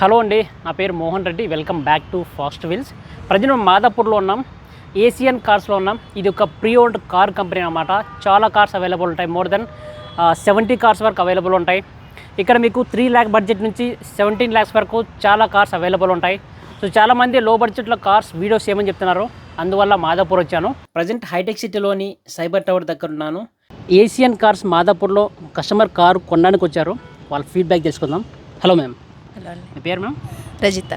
Hello అండి నా పేరు Mohan Reddy welcome back to fast wheels ప్రజలు మాదాపూర్లో ఉన్నాం ఏసియన్ కార్స్లో ఉన్నాం ఇది ఒక ప్రీ ఓల్డ్ కార్ కంపెనీ అనమాట చాలా కార్స్ అవైలబుల్ ఉంటాయి మోర్ దెన్ సెవెంటీ కార్స్ వరకు అవైలబుల్ ఉంటాయి ఇక్కడ మీకు త్రీ ల్యాక్ బడ్జెట్ నుంచి సెవెంటీన్ ల్యాక్స్ వరకు చాలా కార్స్ అవైలబుల్ ఉంటాయి సో చాలామంది లో బడ్జెట్లో కార్స్ వీడియోస్ ఏమని చెప్తున్నారు అందువల్ల మాదాపూర్ వచ్చాను ప్రజెంట్ హైటెక్ సిటీలోని సైబర్ టవర్ దగ్గర ఉన్నాను ఏసియన్ కార్స్ మాదాపూర్లో కస్టమర్ కారు కొనడానికి వచ్చారు వాళ్ళ ఫీడ్బ్యాక్ తెలుసుకుందాం హలో మ్యామ్ హలో మీ పేరు మ్యామ్ రజిత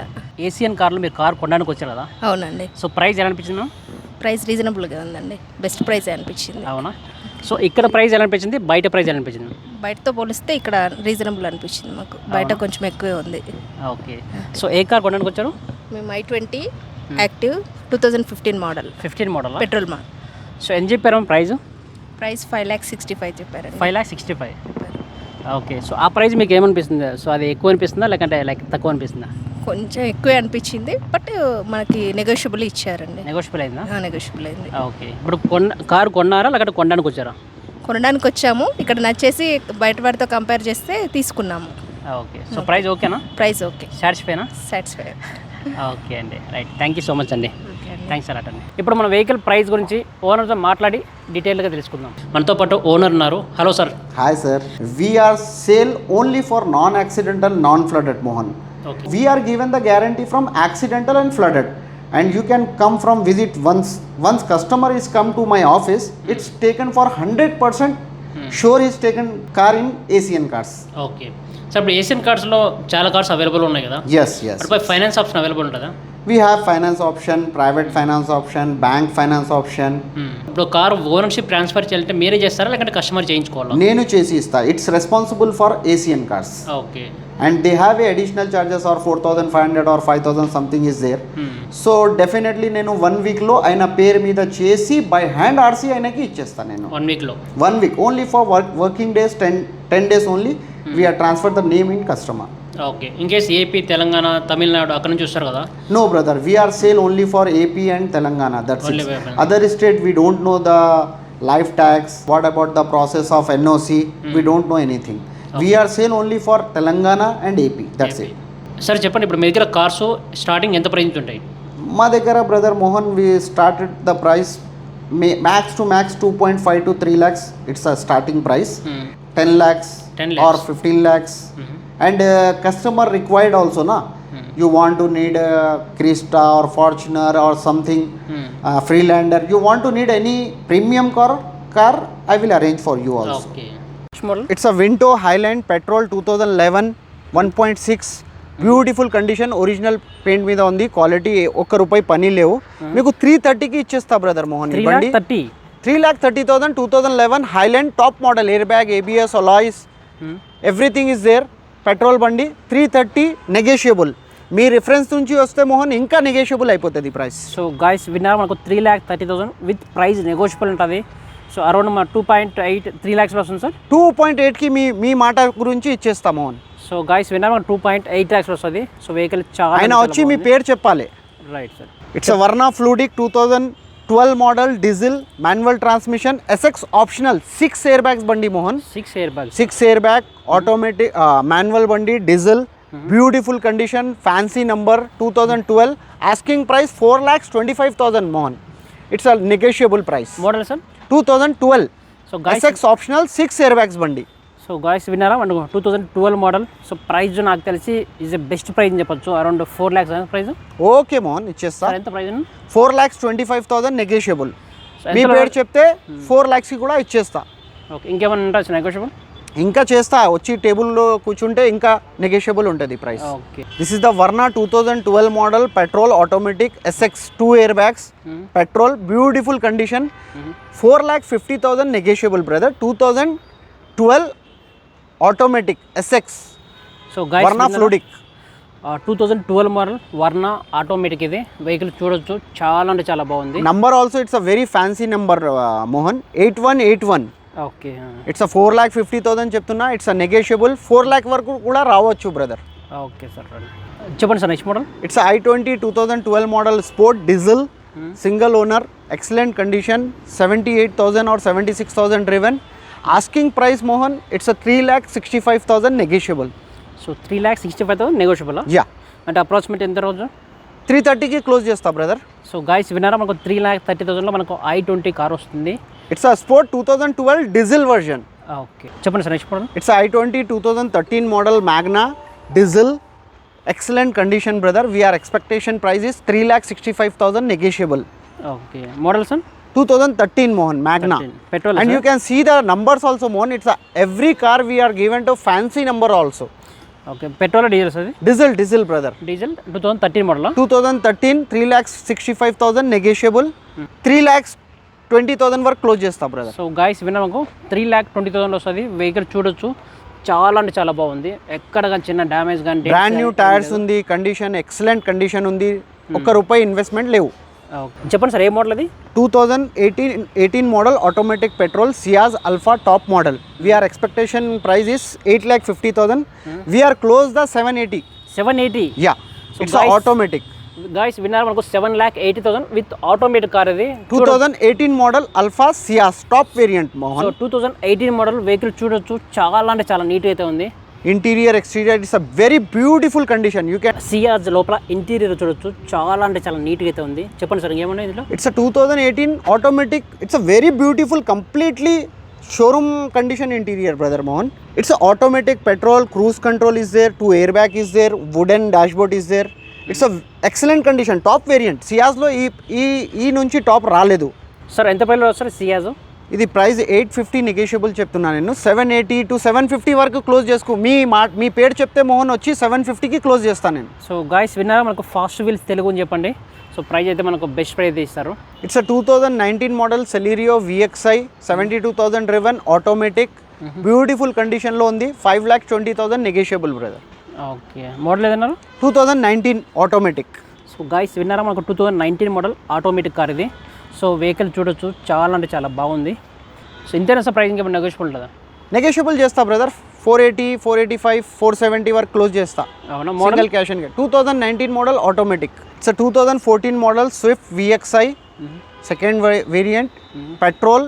ఏసియన్ కార్లో మీరు కార్ కొనడానికి వచ్చారు కదా అవునండి సో ప్రైస్ ఎలా అనిపించింది మ్యామ్ ప్రైస్ రీజనబుల్గా ఉందండి బెస్ట్ ప్రైస్ అనిపించింది అవునా సో ఇక్కడ ప్రైస్ ఎలా అనిపించింది బయట ప్రైస్ ఎలా అనిపించింది బయటతో పోలిస్తే ఇక్కడ రీజనబుల్ అనిపించింది మాకు బయట కొంచెం ఎక్కువే ఉంది ఓకే సో ఏ కార్ కొనడానికి వచ్చారు మేము i twenty active two thousand fifteen model fifteen model petrol మా సో ఎంత చెప్పారు price price five lakhs sixty five చెప్పారు five lakhs sixty five okay so ఆ ప్రైస్ మీకు ఏమనిపిస్తుంది సో అది ఎక్కువ అనిపిస్తుందా లేకంటే లైక్ తక్కువ అనిపిస్తుందా కొంచెం ఎక్కువే అనిపించింది బట్ మనకి నెగోషియబుల్ ఇచ్చారండి నెగోషియబుల్ అయిందా నెగోషియబుల్ అయింది ఓకే ఇప్పుడు కొన్న కారు కొన్నారా లేకపోతే కొనడానికి వచ్చారా కొనడానికి వచ్చాము ఇక్కడ నచ్చేసి బయట వాటితో కంపేర్ చేస్తే తీసుకున్నాము ఓకే సో ప్రైస్ ఓకేనా ప్రైస్ ఓకే సాటిస్ఫైనా సాటిస్ఫై ఓకే అండి right thank you so much అండి థ్యాంక్స్ అలాట్ అండి ఇప్పుడు మన వెహికల్ ప్రైస్ గురించి ఓనర్తో మాట్లాడి డీటెయిల్గా తెలుసుకుందాం మనతో పాటు ఓనర్ ఉన్నారు hello sir hi sir we're sale only for non accidental non flooded Mohan we're given the guarantee from accidental and flooded you can come from visit once once customer is come to my office it's taken for hundred percent sure is taken car in Asian Cars okay sir ఇప్పుడు Asian కార్స్లో చాలా cars available ఉన్నాయి కదా yes yes finance option available ఉంటుందా we have finance option private finance option bank finance option ఇప్పుడు car ownership transfer చేయాలంటే మీరే చేస్తారా లేకపోతే కస్టమర్ చేయించుకోవాలి నేను చేసి ఇస్తా it's responsible for Asian Cars okay and they have a additional charges or four thousand five hundred or five thousand something is there so definitely నేను వన్ వీక్లో ఆయన పేరు మీద చేసి బై హ్యాండ్ ఆర్సీ ఆయనకి ఇచ్చేస్తాను నేను వన్ వీక్లో one week only for work working days ten ten days only we're transfer the name in customer okay in case AP Telangana Tamil Nadu అక్కడ నుంచి వస్తారు కదా no brother we are sale only for AP and Telangana that's other state we don't know the life tax what about the process of NOC we don't know anything we are sale only for Telangana and AP that's it sir చెప్పండి ఇప్పుడు మీ దగ్గర cars starting ఎంత price ఉంటాయి మా దగ్గర brother Mohan we started the price max to max two point five to three lakhs it's a starting price ten lakhs or fifteen lakhs Mhm. And customer required also నా Hmm. You want to need Crysta or Fortuner or something Hmm. Freelander you want to need any premium car car I will arrange for you also okay model it's a వింటో Highland petrol two thousand eleven one point six beautiful condition original paint మీద ఉంది quality ఒక్క రూపాయి పని లేవు మీకు three థర్టీకి ఇచ్చేస్తా brother Mohan three ఈ బండి lakh thirty three lakh thirty thousand two thousand eleven Highland top model air bag ABS alloys everything is there petrol బండి త్రీ థర్టీ నెగోషియబుల్ మీ రిఫరెన్స్ నుంచి వస్తే మోహన్ ఇంకా నెగోషియబుల్ అయిపోతుంది ప్రైస్ సో గాయస్ విన్నారు మనకు three lakh thirty thousand with price negotiable ఉంటుంది so around మా two point eight three lakhs వస్తుంది సార్ టూ పాయింట్ ఎయిట్కి మీ మీ మాట గురించి ఇచ్చేస్తాం మోహన్ సో గాయస్ విన్నారు మనకు టూ పాయింట్ ఎయిట్ ల్యాక్స్ వస్తుంది సో వెహికల్ చాలా ఆయన వచ్చి మీ పేరు చెప్పాలి right sir it's Verna fluidic two thousand 12 model diesel manual transmission S X optional six air bag Bandi Mohan six air bag six air bag automatic manual Bandi diesel beautiful condition fancy number 2012 asking price four lakhs twenty five thousand Mohan it's a negotiable price model sir two thousand twelve S X optional six air bags Bandi so guys విన్నారా and two thousand twelve model so price నాకు తెలిసి is the best price అని చెప్పొచ్చు around four lakhs price okay Mohan ఇచ్చేస్తా ఎంత price four lakhs twenty five thousand negotiable మీ పేరు చెప్తే four hmm. ల్యాక్స్కి కూడా ఇచ్చేస్తా ఓకే ఇంకేమైనా ఉంటుంది నెగోషియబుల్ ఇంకా చేస్తా వచ్చి టేబుల్లో కూర్చుంటే ఇంకా నెగోషియబుల్ ఉంటుంది price this is the Verna two thousand twelve model petrol automatic SX two air bags petrol beautiful condition four lakh fifty thousand negotiable brother two thousand twelve automatic SX so Verna fluidic two thousand twelve model Verna automatic ఇది vehicle చూడొచ్చు చాలా అంటే చాలా బాగుంది number also it's a very fancy number Mohan eight one eight one okay it's a four lakh fifty thousand చెప్తున్నా it's a negotiable four lakh వరకు కూడా రావచ్చు బ్రదర్ ఓకే సార్ చెప్పండి sir next model it's i twenty two thousand twelve model sport diesel single owner excellent condition seventy eight thousand or seventy six thousand driven asking price Mohan it's three lakh sixty five thousand negotiable so three lakh sixty five thousand negotiable yeah అంటే approximate ఎంత రోజు three థర్టీకి close చేస్తా brother so guys విన్నారా మనకు three lakh thirty థౌసండ్లో మనకు I twenty car వస్తుంది it's a sport two thousand twelve diesel version okay చెప్పండి sir next it's i twenty two thousand thirteen model Magna diesel excellent condition brother we're expectation price is three lakh sixty five thousand negotiable okay model sir two thousand thirteen Mohan Magna petrol and you can see the numbers also Mohan it's every car are given to fancy number also okay petrol diesel sir diesel diesel brother diesel two thousand thirteen model two thousand thirteen three lakhs sixty five thousand negotiable three lakhs twenty thousand వరకు close చేస్తాం brother so guys విన్నామకు three lakh twenty thousand వస్తుంది vehicle చూడొచ్చు చాలా అంటే చాలా బాగుంది ఎక్కడ కానీ చిన్న డ్యామేజ్ కానీ బ్రాండ్ న్యూ టైర్స్ ఉంది కండిషన్ ఎక్సలెంట్ కండిషన్ ఉంది hmm. ఒక్క రూపాయి ఇన్వెస్ట్మెంట్ లేవు చెప్పండి సార్ ఏ మోడల్ అది two thousand eighteen eighteen model automatic petrol Ciaz Alpha top model we're expectation price is eight lakh fifty thousand we're close the seven eighty seven eighty yeah it's automatic guys విన్నారు మనకు seven lakh eighty thousand with automatic car అది two thousand eighteen model Alpha Ciaz top variant Mohan two thousand eighteen model vehicle చూడొచ్చు చాలా అంటే చాలా neat అయితే ఉంది interior exterior it's a very beautiful condition you can see లోపల interior చూడొచ్చు చాలా అంటే చాలా నీట్గా అయితే ఉంది చెప్పండి సార్ ఏమన్నా ఇందులో it's two thousand eighteen automatic it's a very beautiful completely showroom condition interior brother Mohan it's automatic petrol cruise control is there two air bag is there wooden dashboard is there it's a excellent condition top variant సియాజ్లో ఈ ఈ ఈ నుంచి top రాలేదు sir ఎంత పైలో sir Ciaz ఇది price eight fifty negotiable చెప్తున్నాను నేను seven eighty to seven fifty వరకు క్లోజ్ చేసుకో మీ మా మీ పేరు చెప్తే మోహన్ వచ్చి సెవెన్ ఫిఫ్టీకి క్లోజ్ చేస్తాను నేను సో గాయస్ విన్నారా మనకు ఫాస్ట్ వీల్స్ తెలుగు అని చెప్పండి సో ప్రైజ్ అయితే మనకు బెస్ట్ ప్రైజ్ ఇస్తారు it's two thousand nineteen model Celerio VXI seventy two thousand driven automatic beautiful కండిషన్లో ఉంది five lakh twenty thousand negotiable brother okay model ఏదన్నా two thousand nineteen automatic so guys విన్నారా మనకు two thousand nineteen model automatic car ఇది so vehicle చూడొచ్చు చాలా అంటే చాలా బాగుంది సో ఇంతేనా సార్ ప్రైజింగ్ ఏమైనా నెగోషియబుల్ ఉంటుందా నెగోషియబుల్ చేస్తా brother four eighty four eighty five four seventy వరకు క్లోజ్ చేస్తా అవునా model cash and two thousand nineteen model automatic it's two thousand fourteen model Swift VXI second variant petrol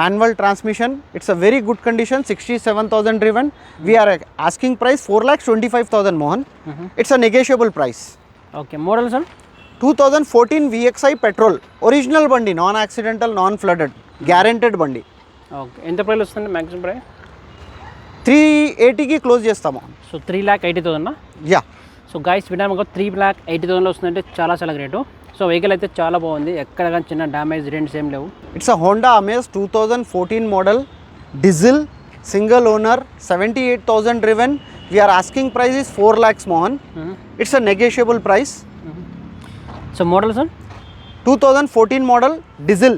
manual transmission it's a very good condition sixty seven thousand driven we're asking price four lakhs twenty five thousand Mohan it's a negotiable price okay model sir two thousand fourteen VXI petrol original బండి non accidental non flooded guaranteed బండి okay ఎంత price వస్తుంది maximum price three ఎయిటీకి close చేస్తాము so three lakh eighty thousand yeah so guys విన్నాము ఒక three lakh eighty థౌసండ్లో వస్తుందంటే చాలా చాలా గ్రేటు సో వెహికల్ అయితే చాలా బాగుంది ఎక్కడ కానీ చిన్న డ్యామేజ్ రెంట్స్ ఏం లేవు it's a Honda Amaze two thousand fourteen model diesel single owner seventy eight thousand driven we're asking price is four lakhs Mohan it's a negotiable price so model sir two thousand fourteen model diesel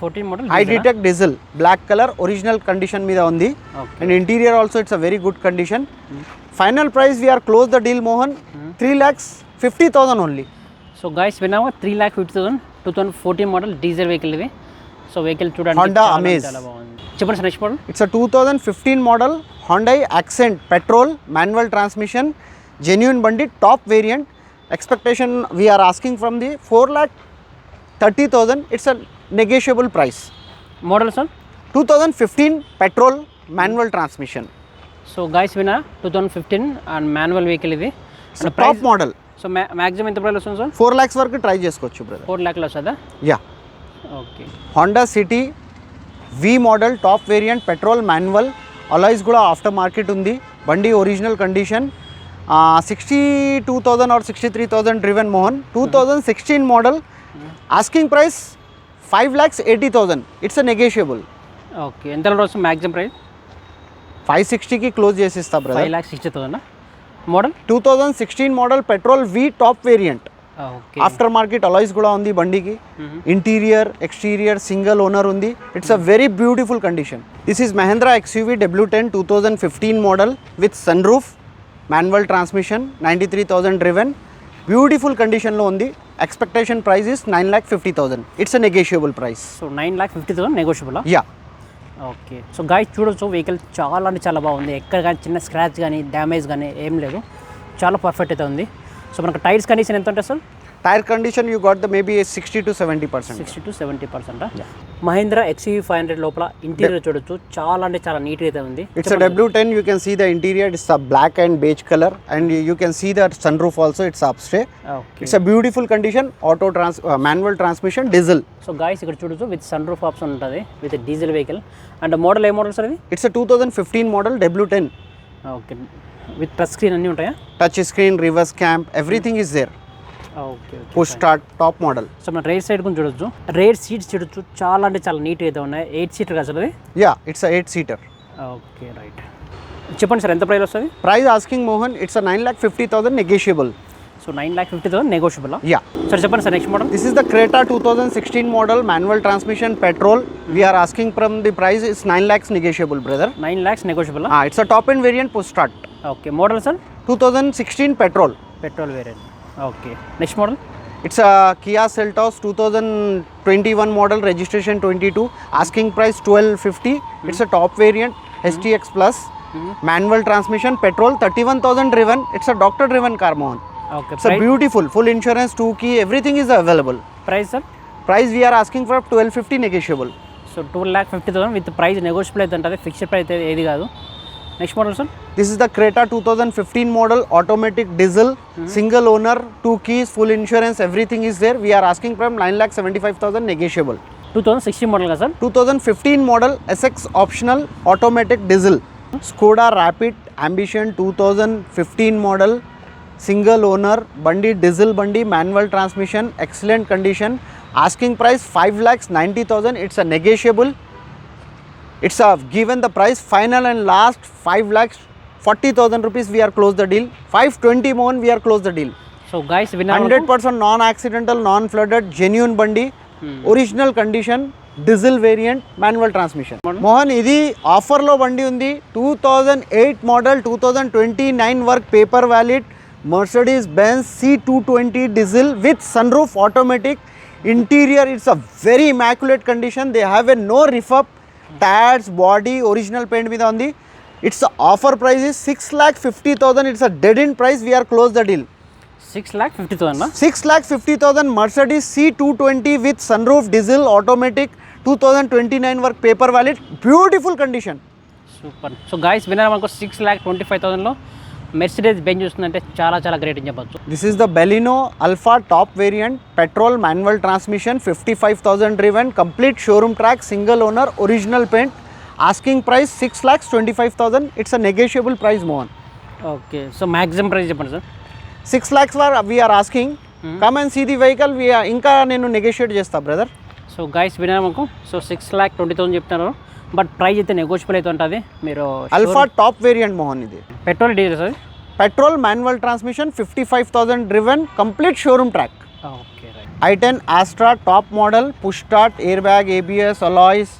fourteen model hitech diesel black colour original condition మీద ఉంది and interior also it's a very good condition final price we're close the deal Mohan three lakhs fifty thousand only so guys విన్నావా three lakh fifty thousand two thousand fourteen model diesel vehicle ఇవి so vehicle చూడండి Honda Amaze చెప్పండి next model it's two thousand fifteen model Hyundai Accent petrol manual transmission genuine బండి top variant expectation we're asking from the four lakh thirty thousand it's a negotiable price model sir two thousand fifteen petrol manual transmission so guys వినా two thousand fifteen and manual vehicle ఇది top model so maximum ఎంత price వస్తుంది sir four lakhs వరకు try చేసుకోవచ్చు brother four ల్యాక్లో వస్తుందా yeah okay Honda City V model top variant petrol manual alloys కూడా after market ఉంది బండి original condition sixty two thousand or sixty three thousand driven Mohan two thousand sixteen model asking price five lakhs eighty thousand it's a negotiable okay ఎంత రోజు maximum price five సిక్స్టీకి close చేసి ఇస్తా brother five lakhs sixty thousand model two thousand sixteen model petrol V top variant after market alloys కూడా ఉంది బండికి interior exterior single owner ఉంది it's a very beautiful condition this is Mahindra XUV W ten two thousand fifteen model with sunroof manual transmission ninety three thousand driven beautiful కండిషన్లో ఉంది expectation price is nine lakh fifty thousand it's negotiable price so nine lakh fifty thousand negotiable yeah okay so guys చూడొచ్చు vehicle చాలా అంటే చాలా బాగుంది ఎక్కడ కానీ చిన్న స్క్రాచ్ కానీ డ్యామేజ్ కానీ ఏం లేదు చాలా పర్ఫెక్ట్ అయితే ఉంది సో మనకు టైర్స్ కండిషన్ ఎంత ఉంటుంది sir tyre condition you got the maybe sixty to seventy percent sixty to seventy percent Mahindra XE five hundred లోపల ఇంటీరియర్ చూడొచ్చు చాలా అంటే చాలా నీట్ అయితే ఉంది it's W ten you can see the interior it's a black and beige colour and you can see the sunroof also it's up stay it's a beautiful condition auto trans manual transmission diesel so guys ఇక్కడ చూడొచ్చు with sun roof option ఉంటుంది with diesel vehicle and model A model sir it's two thousand fifteen model W ten okay with touch screen అన్నీ ఉంటాయా touch screen reverse cam everything is there push start top model so మనం right side కొంచెం చూడొచ్చు right seats చూడొచ్చు చాలా అంటే చాలా neat అయితే ఉన్నాయి ఎయిట్ సీటర్ అసలు yeah it's eight seater okay right చెప్పండి సార్ ఎంత ప్రైస్ వస్తుంది price asking Mohan it's nine lakh fifty thousand negotiable so nine lakh fifty thousand negotiable yeah sir చెప్పండి sir next model this is the Creta two thousand sixteen model manual transmission petrol we're asking from the price is nine lakhs negotiable brother nine lakhs negotiable it's a top and variant push start okay model sir two thousand sixteen petrol petrol variant okay next model it's Kia Seltos two thousand twenty one model registration twenty two asking price twelve fifty it's a top variant STX plus manual transmission petrol thirty one thousand driven it's a doctor driven car Mohan sir beautiful full insurance two key everything is available price sir price we're asking for twelve fifty negotiable so two lakh fifty thousand with price negotiable అయితే ఉంటుంది fixed price ఏది కాదు next model sir this is the Creta 2015 model automatic diesel single owner two keys full insurance everything is there we are asking from nine lakh seventy five thousand model का sir two model S optional automatic diesel Skoda Rapid Ambition two model single owner Bandi diesel Bandi manual transmission excellent condition asking price five lakhs ninety it's a negotiable it's a given the price final and last 5 lakhs 40000 rupees we are close the deal 520 moon we are close the deal so guys winner 100% non accidental non flooded genuine bandi hmm. original condition diesel variant manual transmission mohan idi offer lo bandi undi 2008 model 2029 work paper valid mercedes benz c220 diesel with sunroof automatic interior it's a very immaculate condition they have a no refurb ట్యాడ్స్ body original paint మీద ఉంది it's offer price six lakh fifty thousand it's dead in price we're close the deal six lakh fifty thousand six lakh fifty thousand Mercedes C two twenty with sunroof diesel automatic two thousand twenty nine వరకు paper valid beautiful condition super so guys వినర్ మనకు six lakh twenty five థౌసండ్లో Mercedes Benz చూస్తుందంటే చాలా చాలా great అని చెప్పచ్చు this is the Baleno alpha top variant petrol manual transmission fifty five thousand driven complete showroom track single owner original paint asking price six lakhs twenty five thousand it's a negotiable price Mohan okay so maximum price చెప్పండి sir six lakhs we're asking come and see the vehicle ఇంకా నేను negotiate చేస్తా brother so guys వినామకు so six lakh twenty thousand చెప్తున్నారు but price అయితే negotiable అయితే ఉంటుంది మీరు alpha top variant Mohan ఇది petrol diesel sir petrol manual transmission 55,000 driven complete showroom track i ten Asta top model push start airbag ABS alloys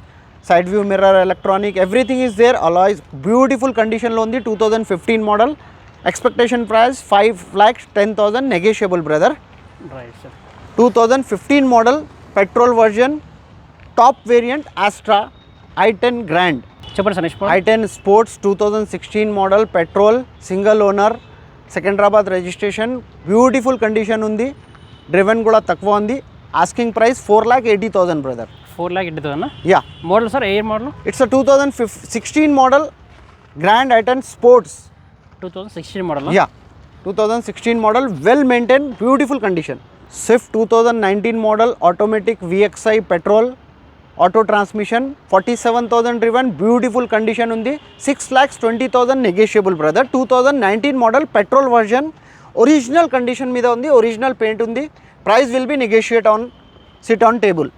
side view mirror electronic everything is there alloys beautiful condition low the 2015 model expectation price lakhs lakh thousand negotiable brother right sir fifteen model petrol version top variant Asta i ten grand చెప్పండి sir i ten sports two thousand sixteen model petrol single owner Secunderabad registration beautiful condition ఉంది driven కూడా తక్కువ ఉంది asking price four lakh eighty thousand brother four lakh eighty thousand yeah model sir A model it's two thousand fif sixteen model grand i ten sports two thousand sixteen model yeah two thousand sixteen model well maintain beautiful condition Swift two thousand nineteen model automatic VXI petrol auto transmission forty seven thousand driven beautiful condition ఉంది six lakhs twenty thousand negotiable brother two thousand nineteen model petrol version original condition మీద ఉంది original paint ఉంది price will be negotiate on sit on table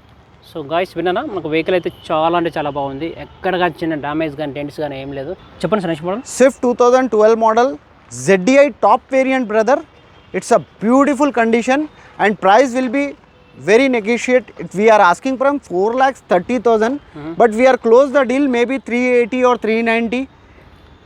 so guys విన్నానా మనకు vehicle అయితే చాలా అంటే చాలా బాగుంది ఎక్కడ కానీ చిన్న డ్యామేజ్ కానీ డెంట్స్ కానీ ఏం లేదు చెప్పండి sir next model Swift two thousand twelve model ZDI top variant brother it's a beautiful condition and price will be very negotiate we are asking from 4 lakhs 30000 mm-hmm. but we are close the deal maybe 380 or 390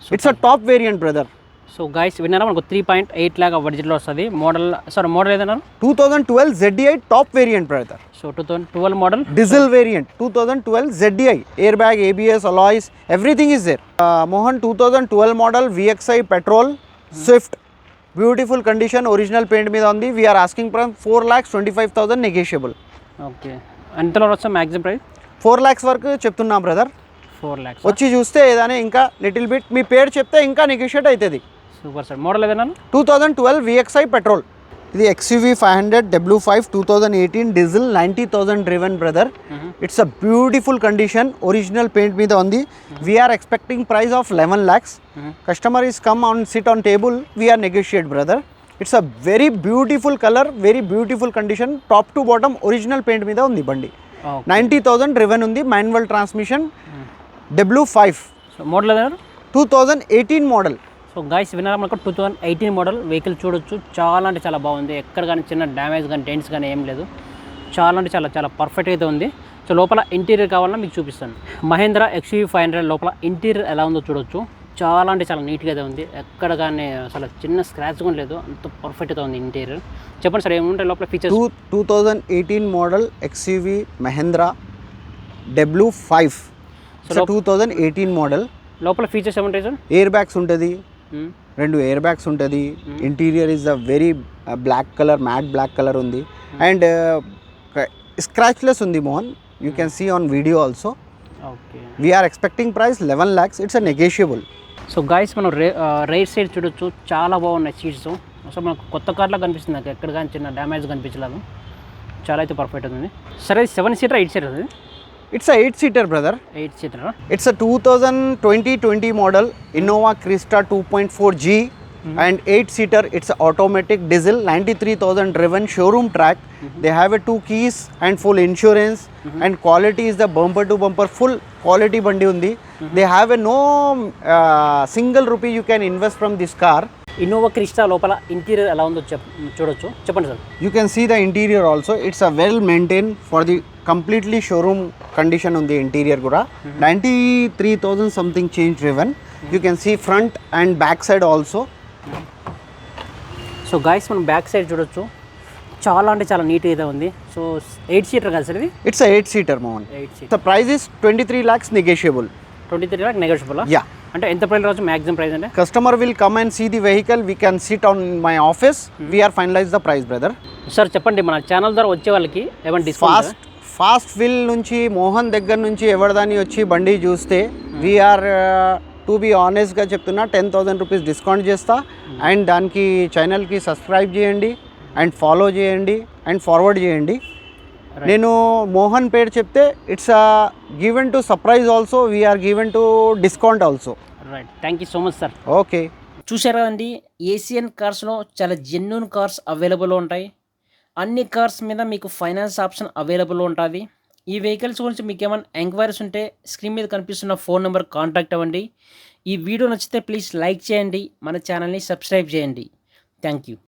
Super. it's a top variant brother so guys విన్నారా మనకు three point eight లాగా బడ్జెట్లో వస్తుంది model sorry model ఏదన్నా two thousand twelve ZI top variant brother so two thousand twelve model diesel variant two thousand twelve ZI airbag ABS alloys everything is there Mohan two thousand twelve model VXI petrol Swift beautiful condition original paint మీద ఉంది we're asking from four lakhs twenty five thousand negotiable okay ఎంతలో వస్తాం maximum price four lakhs వరకు చెప్తున్నాం brother four lakhs వచ్చి చూస్తే ఏదైనా ఇంకా లిటిల్ బిట్ మీ పేరు చెప్తే ఇంకా నెగోషియేట్ అవుతుంది సూపర్ సార్ మోడల్ ఏదైనా two thousand twelve VXI petrol ఇది XUV five hundred W five two thousand eighteen diesel ninety thousand driven brother it's a beautiful condition original paint మీద ఉంది we're expecting price of eleven lakhs customer is come on sit on table we're negotiate brother it's a very beautiful colour very beautiful condition top to bottom original paint మీద ఉంది బండి ninety thousand driven ఉంది manual transmission W five model two thousand eighteen model so guys వినరా మనకు two thousand eighteen model vehicle చూడొచ్చు చాలా అంటే చాలా బాగుంది ఎక్కడ కానీ చిన్న డ్యామేజ్ కానీ డెంట్స్ కానీ ఏం లేదు చాలా అంటే చాలా చాలా పర్ఫెక్ట్ అయితే ఉంది సో లోపల ఇంటీరియర్ కావాలన్నా మీకు చూపిస్తాను మహేంద్ర ఎక్స్యూవీ ఫైవ్ హండ్రెడ్ లోపల ఇంటీరియర్ ఎలా ఉందో చూడొచ్చు చాలా అంటే చాలా నీట్గా అయితే ఉంది ఎక్కడ కానీ అసలు చిన్న స్క్రాచ్ కూడా లేదు అంత పర్ఫెక్ట్గా ఉంది ఇంటీరియర్ చెప్పండి సార్ ఏముంటాయి లోపల features two two thousand eighteen model XUV Mahindra W five so two thousand eighteen model లోపల ఫీచర్స్ ఏముంటాయి సార్ ఎయిర్ బ్యాగ్స్ ఉంటుంది Hmm. రెండు ఎయిర్ బ్యాగ్స్ ఉంటుంది interior is the very black colour matte black colour ఉంది and hmm. Scratchless uh, ఉంది Mohan you can see on video also we're expecting price eleven lakhs it's a negotiable so guys మనం right side uh, చూడొచ్చు చాలా బాగున్నాయి seats so మనకు కొత్త కార్లో కనిపిస్తుంది నాకు ఎక్కడ కానీ చిన్న డ్యామేజ్ కనిపించలేదు చాలా అయితే పర్ఫెక్ట్ ఉంది సరే సెవెన్ సీటర్ ఎయిట్ సీటర్ అది It's a 8-seater, brother. 8-seater. It's a 2020 model Innova Krista 2.4G. Mm-hmm. And 8-seater, it's an automatic diesel, 93,000 driven, showroom track. Mm-hmm. They have a 2 keys and full insurance, mm-hmm. and quality is the bumper to bumper, full quality bandi undi. They have a no uh, single rupee you can invest from this car. Innova Crysta లోపల interior ఎలా ఉందో చెప్ చూడొచ్చు చెప్పండి sir you can see the interior also it's a well maintain for the completely showroom condition ఉంది interior కూడా ninety three thousand something change driven you can see front and back side also so guys మనం back side చూడొచ్చు చాలా అంటే చాలా neat ఏదో ఉంది so eight seater కదా సార్ ఇది it's eight seater Mohan eight seater price is twenty three lakhs negotiable twenty three lakh negotiable yeah అంటే ఎంత ప్రైస్ రావచ్చు మాక్సిమం ప్రైస్ అంటే customer will come and see the vehicle we can sit on my office we're finalise the price brother sir చెప్పండి మన channel ద్వారా వచ్చే వాళ్ళకి ఏమంటే ఫాస్ట్ ఫాస్ట్ విల్ నుంచి మోహన్ దగ్గర నుంచి ఎవరిదాని వచ్చి బండి చూస్తే వీఆర్ టు బీ ఆనెస్ట్గా చెప్తున్నా టెన్ థౌజండ్ రూపీస్ డిస్కౌంట్ చేస్తా అండ్ hmm. దానికి ఛానల్కి సబ్స్క్రైబ్ చేయండి అండ్ ఫాలో చేయండి అండ్ ఫార్వర్డ్ చేయండి నేను మోహన్ పేరు చెప్తే it's given to surprise also we're given to discount also right thank you so much sir okay చూసారా అండి ఏసియన్ కార్స్లో చాలా జెన్యున్ కార్స్ అవైలబుల్ ఉంటాయి అన్ని కార్స్ మీద మీకు ఫైనాన్స్ ఆప్షన్ అవైలబుల్ ఉంటుంది ఈ వెహికల్స్ గురించి మీకు ఏమైనా ఎంక్వైరీస్ ఉంటే స్క్రీన్ మీద కనిపిస్తున్న ఫోన్ నెంబర్ కాంటాక్ట్ అవ్వండి ఈ వీడియో నచ్చితే ప్లీజ్ లైక్ చేయండి మన ఛానల్ని సబ్స్క్రైబ్ చేయండి థ్యాంక్ యూ